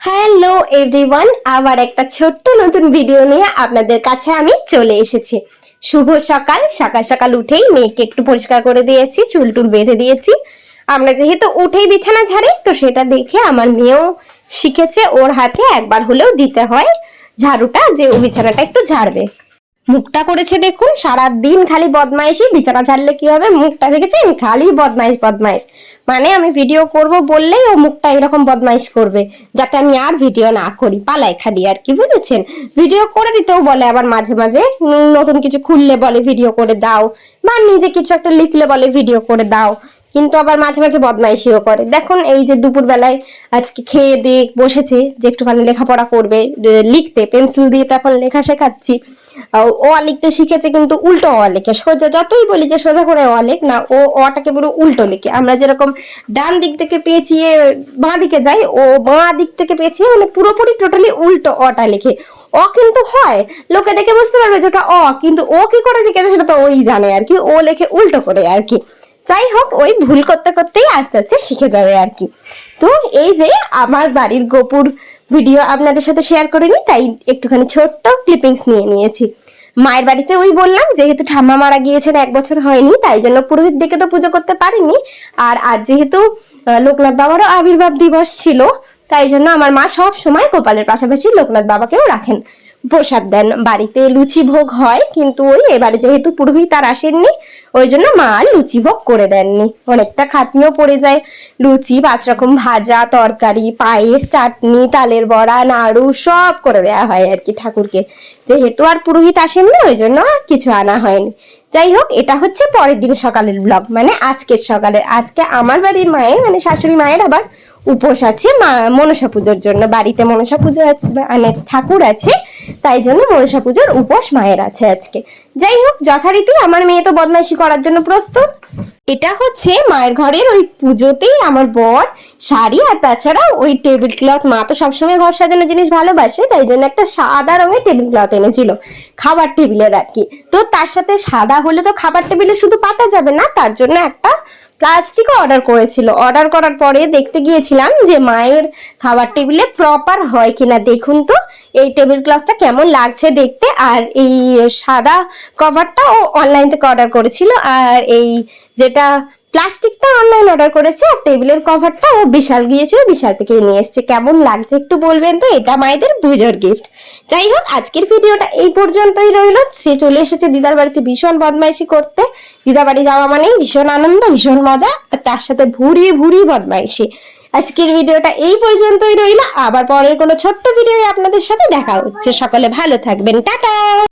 Hello everyone আবার একটা ছোট্ট নতুন ভিডিও নিয়ে আপনাদের কাছে আমি চলে এসেছি। শুভ সকাল। সকাল সকাল উঠেই মেয়েকে একটু পরিষ্কার করে দিয়েছি, চুল টুল বেঁধে দিয়েছি। আমরা যেহেতু উঠেই বিছানা ঝাড়ি, তো সেটা দেখে আমার মেয়েও শিখেছে, ওর হাতে একবার হলেও দিতে হয় ঝাড়ুটা, যে ও বিছানাটা একটু ঝাড়বে। মুখটা করেছে দেখুন সারা দিন খালি বদমাইশি, বিছানা ছাড়লে কি হবে? মুখটা দেখেছেন? খালি বদমাইশ বদমাইশ। মানে আমি ভিডিও করব বললেই ও মুখটা এরকম বদমাইশ করবে, যাতে আমি আর ভিডিও না করি। পালাই খালি আর কি, বুঝেছেন? ভিডিও করে দিতেও বলে আবার মাঝে মাঝে নতুন কিছু খুললে বলে ভিডিও করে দাও, বা নিজে কিছু একটা লিখলে বলে ভিডিও করে দাও। কিন্তু আবার মাঝে মাঝে বদমাইশিও করে। দেখুন, এই যে দুপুর বেলায় আজকে খেয়ে দিয়ে বসেছে, যে একটুখানি লেখাপড়া করবে লিখতে, পেন্সিল দিয়ে তো এখন লেখা শেখাচ্ছি। ও লিখতে শিখেছে কিন্তু উল্টো অ লেখে। সোজা যতই বলি যে সোজা করে অ লেখ না, ও অটাকে পুরো উল্টো লিখে। আমরা যেরকম ডান দিক থেকে পেঁচিয়ে বাঁ দিকে যাই, ও বাঁ দিক থেকে পেঁচিয়ে মানে পুরোপুরি টোটালি উল্টো অটা লেখে। অ কিন্তু হয়, লোকে দেখে বুঝতে পারবে যে ওটা অ, কিন্তু ও কি করে লিখেছে সেটা তো ওই জানে আর কি, ও লেখে উল্টো করে আর কি। যাই হোক, ওই ভুল করতে করতেই আস্তে আস্তে শিখে যাবে আর কি। তো এই যে আমার বাড়ির গোপুর ভিডিও আপনাদের সাথে শেয়ার করিনি তাই একটুখানি ছোট্ট ক্লিপিংস নিয়ে নিয়েছি। মায়ের বাড়িতে ওই বললাম, যেহেতু ঠাম্মা মারা গিয়েছেন, এক বছর হয়নি, তাই জন্য পুরোহিত দিকে তো পুজো করতে পারিনি। আর আজ যেহেতু লোকনাথ বাবারও আবির্ভাব দিবস ছিল, তাই জন্য আমার মা সব সময় গোপালের পাশাপাশি লোকনাথ বাবাকেও রাখেন। প্রসাদ দেন। বাড়িতে লুচি ভোগ হয়, কিন্তু ওই এবারে যেহেতু পুরোহিত আর আসেননি, ওই জন্য মা আর লুচি ভোগ করে দেননি। অনেকটা খাটনিও পড়ে যায়। লুচি পাঁচ রকম ভাজা, তরকারি, পায়েস, চাটনি, তালের বড়া, নাড়ু সব করে দেওয়া হয় আর কি ঠাকুরকে। যেহেতু আর পুরোহিত আসেননি, ওই জন্য আর কিছু আনা হয়নি। যাই হোক, এটা হচ্ছে পরের দিন সকালের ব্লগ মানে আজকের সকালের আজকে আমার বাড়ির মায়ের মানে শাশুড়ি মায়ের আবার উপোস আছে মা মনসা পুজোর জন্য। বাড়িতে মনসা পুজো আছে মানে ঠাকুর আছে। তাই জন্য মনসা পুজোর উপোস মায়ের আছে আজকে। যাই হোক, যথারীতি আমার মেয়ে তো বদমাইশি করার জন্য প্রস্তুত। এটা হচ্ছে মায়ের ঘরের ওই পুজোতেই আমার বর, শাড়ি আর তাছাড়া ওই টেবিল ক্লথ মা তো সবসময় ঘর সাজানো জিনিস ভালোবাসে, তাই জন্য একটা সাদা রঙের টেবিল ক্লথ এনেছিল, খাবার টেবিলের আর কি। তো তার সাথে সাদা হলে তো খাবার টেবিলে শুধু পাতা যাবে না, তার জন্য একটা প্লাস্টিকও অর্ডার করেছিল। অর্ডার করার পরে দেখতে গিয়েছিলাম যে মায়ের খাবার টেবিলে প্রপার হয় কিনা। দেখুন তো, এই টেবিল ক্লথটা কেমন লাগছে দেখতে। আর এই সাদা কভারটা ও অনলাইন থেকে অর্ডার করেছিল। আর এই যেটা প্লাস্টিকটা অনলাইন অর্ডার করেছে আর টেবিলের কভারটা ও বিশাল গিয়েছিল বিশাল থেকে নিয়ে এসেছে। কেমন লাগছে একটু বলবেন তো? এটা মায়েদের পুজোর গিফট যাই হোক, আজকের ভিডিওটা এই পর্যন্তই রইল। সে চলে এসেছে দিদার বাড়িতে ভীষণ বদমাইশি করতে। দিদার বাড়ি যাওয়া মানেই ভীষণ আনন্দ, ভীষণ মজা, আর তার সাথে ভুরি ভুরি বদমাইশি। আজকের ভিডিওটা এই পর্যন্তই রইল। আবার পরের কোনো ছোট্ট ভিডিও আপনাদের সাথে দেখা হচ্ছে। সকলে ভালো থাকবেন। টাটা!